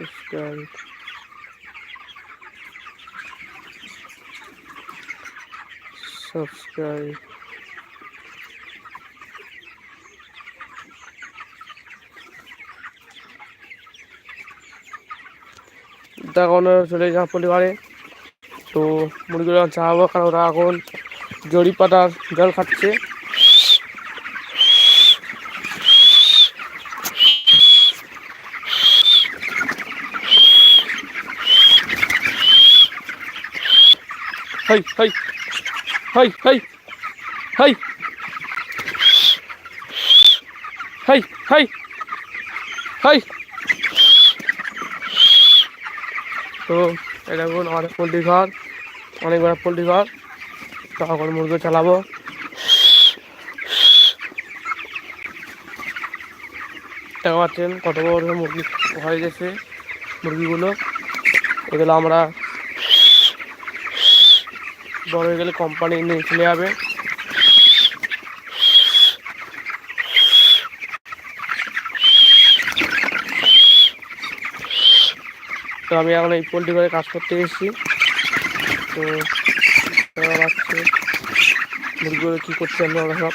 subscribe subscribe তখন চলে যাওয়া পরিবারে। তো মুরগিগুলো চালাবো কারণ ওরা এখন জড়ি পাতার জল খাচ্ছে। হাই হাই হাই হাই হাই হাই হাই হাই তো এটা এখন আমাদের পোলট্রি ঘর অনেক বড় পোলট্রি ঘর তো মুরগি চালাবো। দেখা পাচ্ছেন কত বড় মুরগি হয়ে গেছে মুরগিগুলো। এগুলো আমরা বড় হয়ে গেলে কোম্পানি নিয়ে চলে যাবে। তো আমি এখন এই পোলট্রি ঘরে কাজ করতে এসেছি। তো কি মুরগিগুলো কী করছে আমরা সব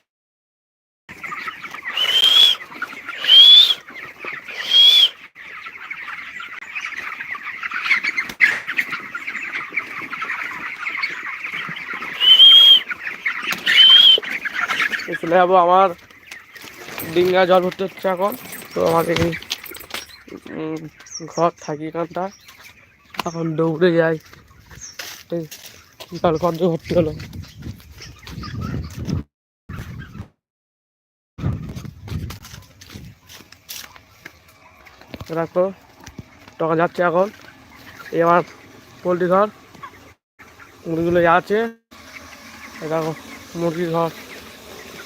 চলে যাব আমার ডিঙ্গা জল ভর্তি হচ্ছে এখন। তো এই ঘর থাকি এখানটা। এখন দৌড়ে যাই। জল ঘর ভর্তি হলো রাখো, টাকা যাচ্ছে এখন। এই আমার পোলট্রি ঘর। মুরগিগুলো আছে। দেখো, মুরগির ঘর।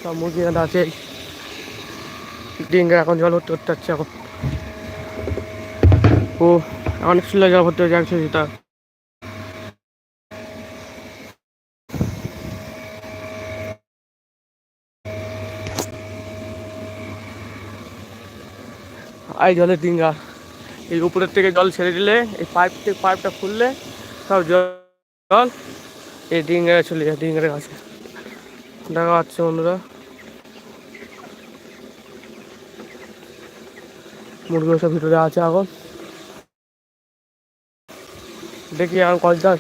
সব মুরগি এখানে আছে। ডিঙ্গা এখন জল ভর্তি করতে হচ্ছে এখন। ও, অনেক সুন্দর জল ভর্তি হয়ে যাচ্ছে সেটা। এই জলের ডিঙ্গা। এই উপরের থেকে জল ছেড়ে দিলে, এই পাইপ থেকে পাইপটা খুললে সব জল এই ডিঙ্গারে চলে যায় ডিঙ্গারের কাছে। দেখা যাচ্ছে বন্ধুরা। মুরগি সব ভিতরে আছে এখন। দেখি এখন কলটা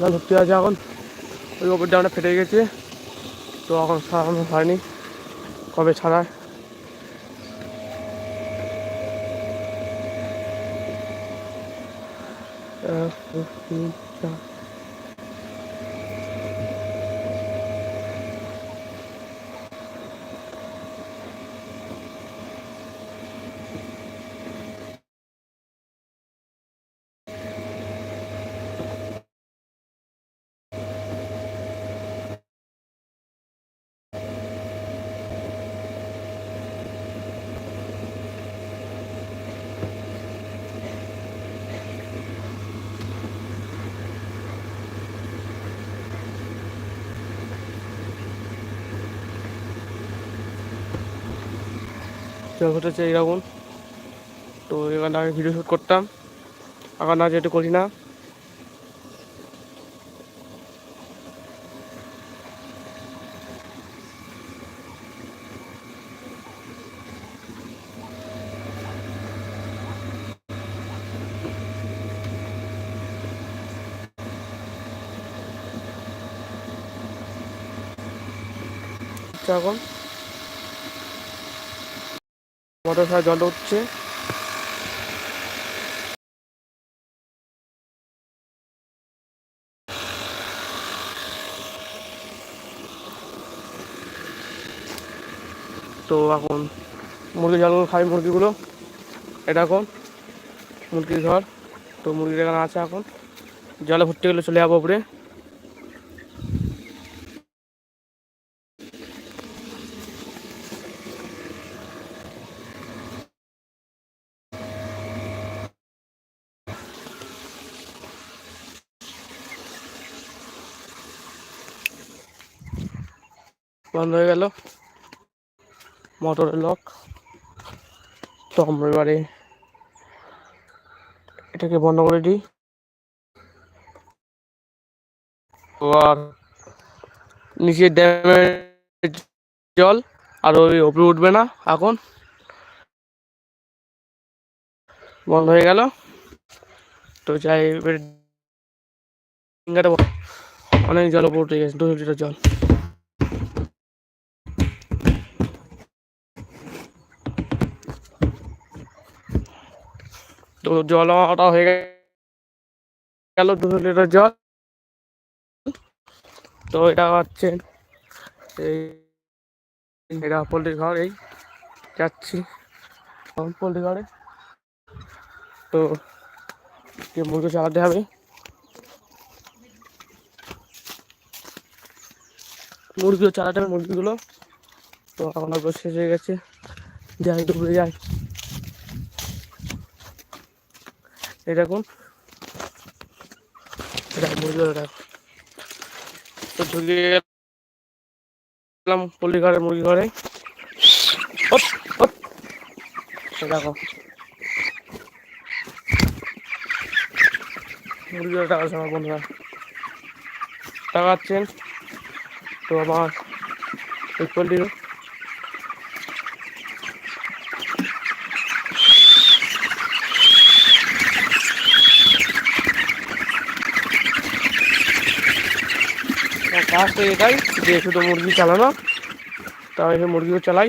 ভর্তি আছে এখন। ওই ওপর ডাউনটা ফেটে গেছে। তো এখন সারানো হয়নি। কবে ছাড়ায়? এক, দুই, তিন, চার। ঘটেছে এরকম। তো এখানে আগে ভিডিও শ্যুট করতাম। এখন আজ যেহেতু করি না। আচ্ছা, এখন মোটর সাথে জল উঠছে তো এখন মুরগি জলগুলো খাই মুরগিগুলো এটা এখন মুরগির ঘর। তো মুরগির এখানে আছে এখন। জলে ভর্তি গেলে চলে যাব উপরে। বন্ধ হয়ে গেল। মোটরের লক। তো আমরা এবারে এটাকে বন্ধ করে দিই। আর নিচে ড্যামের জল আর ওই ওপরে উঠবে না এখন। বন্ধ হয়ে গেল। তো যাই অনেক জল উপরে উঠে গেছে দু লিটার জল। তো জল আমারটা হয়ে গেল দুশো লিটার জল। তো এটা হচ্ছে এই এটা পোলট্রির ঘর, এই যাচ্ছি পোলট্রি ঘরে। তো মুরগি চালাতে হবে। মুরগিও চালাতে হবে মুরগিগুলো। তো একবার শেষ হয়ে গেছে। যাই ডুবে যাই। এই কোন মুরগি তো পল্লি ঘরে মুরগি ঘরে দেখো। মুরগি টাকা আমার বন্ধুরা। টাকাচ্ছেন তো আমার তো এটাই যে শুধু মুরগি চালানো তাও এসে মুরগিও চালাই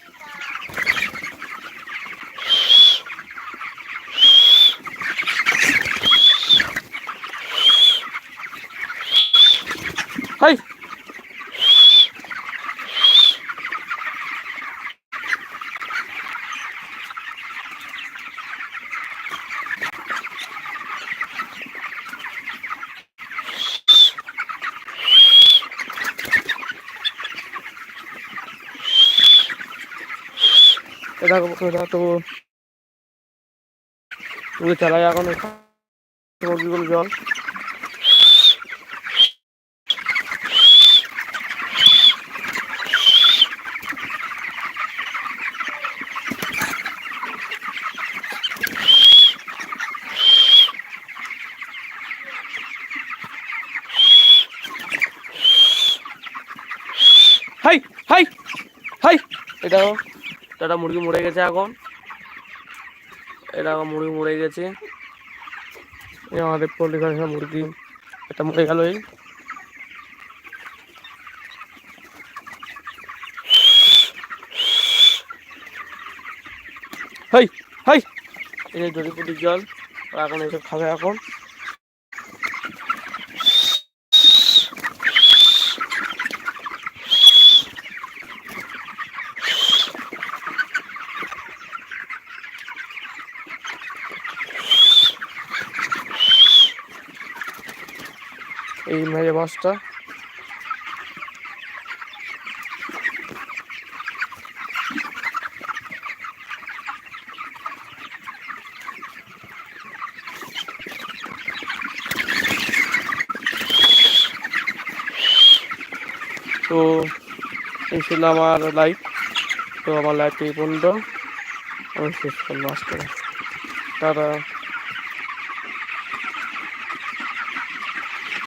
Hi এটা এটা তো তুমি চালাই এখন জল হাই হাই হাই এটা মুরগি মরে গেছে এখন। এটা মুরগি মরে গেছে। আমাদের পোল্ট্রি ঘরে মুরগি এটা মরে গেল এই। হাই হাই। এই জল এখন এসব খাবে এখন। এই মেয়ে বাসটা। তো, এই ছিল আমার লাইফ তো আমার লাইফ এই পর্যন্ত। আমি শেষ করব আজকে। টাটা।